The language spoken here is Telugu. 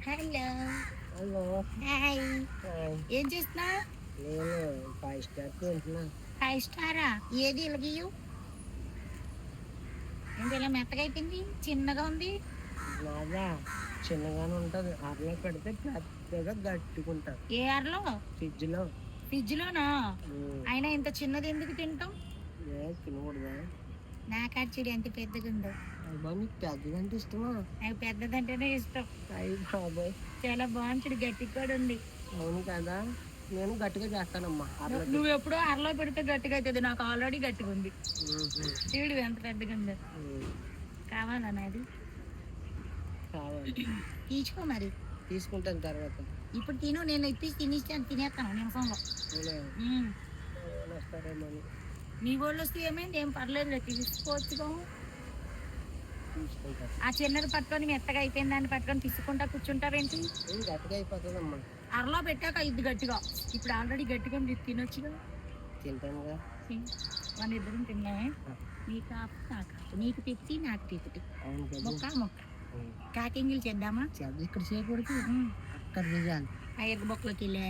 హలో. హలో. హాయ్. ఏం చేస్తున్నా నేను ఫైవ్ స్టార్ తింటున్నా ఫైవ్ స్టారా? ఏది ఇలాగియు ఏంటి ఇలా మెత్తగా అయిపోయింది? చిన్నగా ఉంది? నాదా చిన్నగానే ఉంటుంది. అరలో పెడితే పెద్దగా గట్టుకుంటుంది. ఏ ఆర్లో ఫ్రిడ్జ్లో ఫ్రిడ్జ్ లోనా ఉమ్, అయినా ఇంత చిన్నది ఎందుకు తింటాం ఏ తినకూడదా? నాకాడ చెడు ఎంత పెద్దగా ఉందో నీకు పెద్దదంటే ఇష్టమా? నాకు పెద్దదంటేనే ఇష్టం. అయ్యి బాబాయ్. చాలా బాగుంది చూడు గట్టిగా కూడా ఉంది. అవును కదా నేను గట్టిగా చేస్తానమ్మా నువ్వు ఎప్పుడో అరలో పెడితే గట్టిగా అవుతుంది నాకు ఆల్రెడీ గట్టిగా ఉంది. చూడు ఎంత పెద్దగా ఉందో. కావాలా నాది? కావాలి. తీసుకో మరి. తీసుకుంటాను తర్వాత. ఇప్పుడు తిను నేను ఇప్పి తినేస్తాను తినేస్తాను నిమిషంలో వస్తారేమో మీ వాళ్ళు వస్తే ఏమైంది? ఏం పర్లేదు తీసుకోవచ్చుగా తీసుకుంటాను ఆ చిన్నది పట్టుకొని మెత్తగా అయిపోయిన దాన్ని పట్టుకొని తీసుకుంటా కూర్చుంటావేంటి? గట్టిగా అయిపోతుందమ్మా. అరలో పెట్టాక ఇది గట్టిగా. ఇప్పుడు ఆల్రెడీ గట్టిగా ఇది తినొచ్చుగా తింటానుగా మన ఇద్దరం తిన్నామే. నీకు ఆపు నాకు ఆపు. నీకు తిప్పి నాకు మొక్క మొక్క. కాకింగిలు చేద్దామా? చేద్దాం. ఇక్కడ చేయకూడదు. అక్కడ చేయాలి. ఆ ఎర్ర బొక్కలోకి వెళ్ళే.